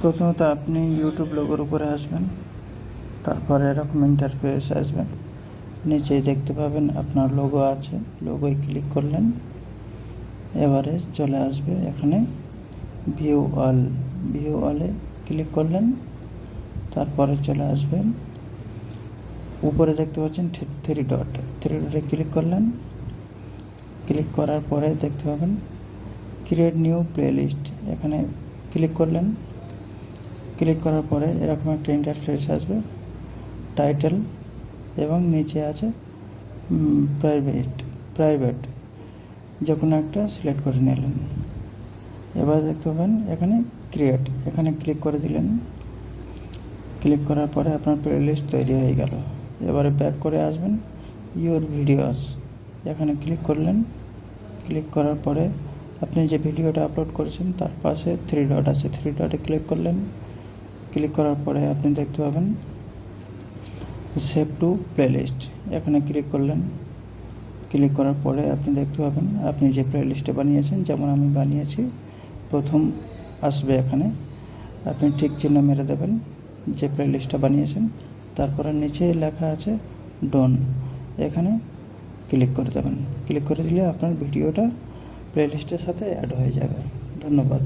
প্রথমত আপনি ইউটিউব লোগোর উপরে আসবেন, তারপরে এরকম ইন্টারফেস আসবেন নিচেই দেখতে পাবেন আপনার লোগো আছে লোগোয় ক্লিক করলেন, এবারে চলে আসবে এখানে ভিউ অল ভিউ অলে ক্লিক করলেন, তারপরে চলে আসবেন। উপরে দেখতে পাচ্ছেন থ্রি ডট থ্রি ডটে ক্লিক করলেন ক্লিক করার পরে দেখতে পাবেন ক্রিয়েট নিউ প্লেলিস্ট এখানে ক্লিক করলেন ক্লিক করার পরে এরকম একটা ইন্টারফেস আসবে টাইটেল এবং নিচে আছে প্রাইভেট প্রাইভেট যে কোনো একটা সিলেক্ট করে নিলেন। এবার দেখতে পাবেন এখানে ক্রিয়েট এখানে ক্লিক করে দিলেন। ক্লিক করার পরে আপনার প্লেলিস্ট তৈরি হয়ে গেল। এবারে ব্যাক করে আসবেন ইওর ভিডিওস এখানে ক্লিক করলেন। ক্লিক করার পরে আপনি যে ভিডিওটা আপলোড করেছেন, তার পাশে থ্রি ডট আছে। থ্রি ডটে ক্লিক করলেন। ক্লিক করার পরে আপনি দেখতে পাবেন সেভ টু প্লেলিস্ট। এখানে ক্লিক করলেন। ক্লিক করার পরে আপনি দেখতে পাবেন, আপনি যে প্লেলিস্টে বানিয়েছেন, যেমন আমি বানিয়েছি, প্রথম আসবে এখানে। আপনি ঠিক চিহ্ন মেরে দেবেন, যে প্লেলিস্টটা বানিয়েছেন। তারপরে নিচে লেখা আছে ডন। এখানে ক্লিক করে দেবেন। ক্লিক করে দিলে আপনার ভিডিওটা প্লেলিস্টের সাথে অ্যাড হয়ে যাবে। ধন্যবাদ।